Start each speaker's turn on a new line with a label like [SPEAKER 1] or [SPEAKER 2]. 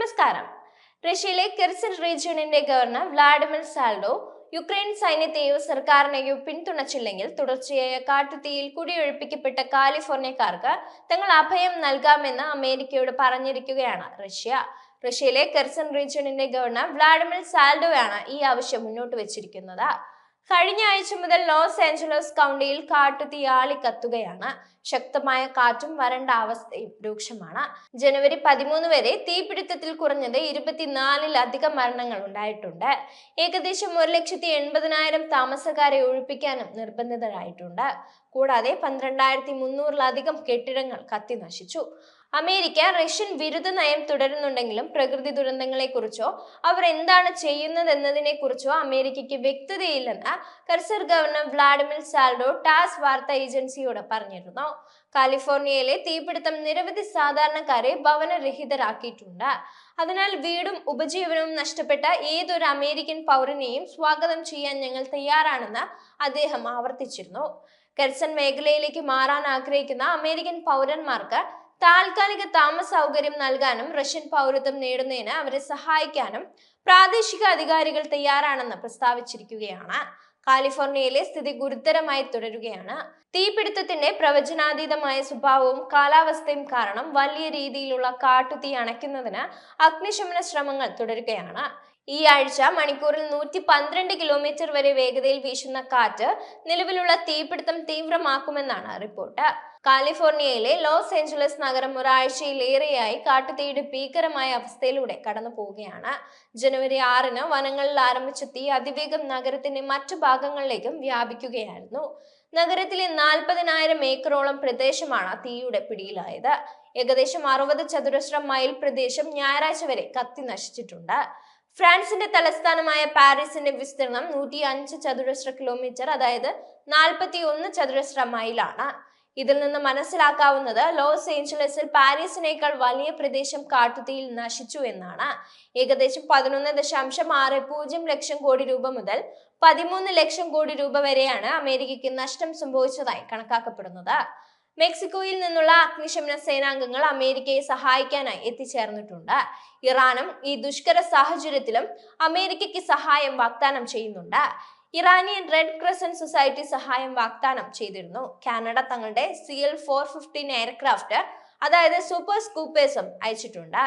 [SPEAKER 1] നമസ്കാരം. റഷ്യയിലെ കെർസൻ റീജിയണിന്റെ ഗവർണർ വ്ളാഡിമിർ സാൽഡോ യുക്രൈൻ സൈന്യത്തെയോ സർക്കാരിനെയോ പിന്തുണച്ചില്ലെങ്കിൽ തുടർച്ചയായ കാട്ടുതീയിൽ കുടിയൊഴിപ്പിക്കപ്പെട്ട കാലിഫോർണിയക്കാർക്ക് തങ്ങൾ അഭയം നൽകാമെന്ന് അമേരിക്കയോട് പറഞ്ഞിരിക്കുകയാണ് റഷ്യ. റഷ്യയിലെ കെർസൻ റീജിയണിന്റെ ഗവർണർ വ്ളാഡിമിർ സാൽഡോയാണ് ഈ ആവശ്യം മുന്നോട്ട് വെച്ചിരിക്കുന്നത്. കഴിഞ്ഞ ആഴ്ച മുതൽ ലോസ് ഏഞ്ചലസ് കൗണ്ടിയിൽ കാട്ടുതീ ആളിക്കത്തുകയാണ് ശക്തമായ കാറ്റും വരണ്ട അവസ്ഥയും രൂക്ഷമാണ്. ജനുവരി പതിമൂന്ന് വരെ തീപിടുത്തത്തിൽ കുറഞ്ഞത് ഇരുപത്തിനാലിലധികം മരണങ്ങൾ ഉണ്ടായിട്ടുണ്ട്. ഏകദേശം ഒരു ലക്ഷത്തി എൺപതിനായിരം താമസക്കാരെ ഒഴിപ്പിക്കാനും നിർബന്ധിതരായിട്ടുണ്ട്. കൂടാതെ പന്ത്രണ്ടായിരത്തി മുന്നൂറിലധികം കെട്ടിടങ്ങൾ കത്തി നശിച്ചു അമേരിക്ക റഷ്യൻ വിരുദ്ധ നയം തുടരുന്നുണ്ടെങ്കിലും പ്രകൃതി ദുരന്തങ്ങളെക്കുറിച്ചോ അവർ എന്താണ് ചെയ്യുന്നതെന്നതിനെ കുറിച്ചോ അമേരിക്കയ്ക്ക് വ്യക്തതയില്ലെന്ന് Kherson governor Vladimir Saldo TASS വാർത്താ ഏജൻസിയോട് പറഞ്ഞിരുന്നു. കാലിഫോർണിയയിലെ തീപിടുത്തം നിരവധി സാധാരണക്കാരെ ഭവനരഹിതരാക്കിയിട്ടുണ്ട്. അതിനാൽ വീടും ഉപജീവനവും നഷ്ടപ്പെട്ട ഏതൊരു അമേരിക്കൻ പൗരനെയും സ്വാഗതം ചെയ്യാൻ ഞങ്ങൾ തയ്യാറാണെന്ന് അദ്ദേഹം ആവർത്തിച്ചിരുന്നു. കെർസൺ മേഖലയിലേക്ക് മാറാൻ ആഗ്രഹിക്കുന്ന അമേരിക്കൻ പൗരന്മാർക്ക് താൽക്കാലിക താമസ സൗകര്യം നൽകാനും റഷ്യൻ പൗരത്വം നേടുന്നതിന് അവരെ സഹായിക്കാനും പ്രാദേശിക അധികാരികൾ തയ്യാറാണെന്ന് പ്രസ്താവിച്ചിരിക്കുകയാണ്. കാലിഫോർണിയയിലെ സ്ഥിതി ഗുരുതരമായി തുടരുകയാണ്. തീപിടുത്തത്തിന്റെ പ്രവചനാതീതമായ സ്വഭാവവും കാലാവസ്ഥയും കാരണം വലിയ രീതിയിലുള്ള കാട്ടുതീ അണയ്ക്കുന്നതിന് അഗ്നിശമന ശ്രമങ്ങൾ തുടരുകയാണ്. ഈ ആഴ്ച മണിക്കൂറിൽ നൂറ്റി പന്ത്രണ്ട് കിലോമീറ്റർ വരെ വേഗതയിൽ വീശുന്ന കാറ്റ് നിലവിലുള്ള തീപിടുത്തം തീവ്രമാക്കുമെന്നാണ് റിപ്പോർട്ട്. കാലിഫോർണിയയിലെ ലോസ് ഏഞ്ചലസ് നഗരം ഒരാഴ്ചയിലേറെയായി കാട്ടുതീയുടെ ഭീകരമായ അവസ്ഥയിലൂടെ കടന്നു പോവുകയാണ്. ജനുവരി ആറിന് വനങ്ങളിൽ ആരംഭിച്ച തീ അതിവേഗം നഗരത്തിന്റെ മറ്റു ഭാഗങ്ങളിലേക്കും വ്യാപിക്കുകയായിരുന്നു. നഗരത്തിലെ നാൽപ്പതിനായിരം ഏക്കറോളം പ്രദേശമാണ് തീയുടെ പിടിയിലായത്. ഏകദേശം അറുപത് ചതുരശ്ര മൈൽ പ്രദേശം ഞായറാഴ്ച വരെ കത്തി നശിച്ചിട്ടുണ്ട്. ഫ്രാൻസിന്റെ തലസ്ഥാനമായ പാരീസിന്റെ വിസ്തീർണം നൂറ്റി അഞ്ച് ചതുരശ്ര കിലോമീറ്റർ അതായത് നാൽപ്പത്തി ഒന്ന് ചതുരശ്ര മൈലാണ്. ഇതിൽ നിന്ന് മനസ്സിലാക്കാവുന്നത് ലോസ് ഏഞ്ചലസിൽ പാരീസിനേക്കാൾ വലിയ പ്രദേശം കാട്ടുതീയിൽ നശിച്ചു എന്നാണ്. ഏകദേശം പതിനൊന്ന് ദശാംശം ആറ് പൂജ്യം ലക്ഷം കോടി രൂപ മുതൽ പതിമൂന്ന് ലക്ഷം കോടി രൂപ വരെയാണ് അമേരിക്കയ്ക്ക് നഷ്ടം സംഭവിച്ചതായി കണക്കാക്കപ്പെടുന്നത്. മെക്സിക്കോയിൽ നിന്നുള്ള അഗ്നിശമന സേനാംഗങ്ങൾ അമേരിക്കയെ സഹായിക്കാനായി എത്തിച്ചേർന്നിട്ടുണ്ട്. ഇറാനും ഈ ദുഷ്കര സാഹചര്യത്തിലും അമേരിക്കയ്ക്ക് സഹായം വാഗ്ദാനം ചെയ്യുന്നുണ്ട്. ഇറാനിയൻ റെഡ് ക്രസന്റ് സൊസൈറ്റി സഹായം വാഗ്ദാനം ചെയ്തിരുന്നു. കാനഡ തങ്ങളുടെ C L four fifteen aircraft അതായത് സൂപ്പർ സ്കൂപ്പേഴ്സും അയച്ചിട്ടുണ്ട്.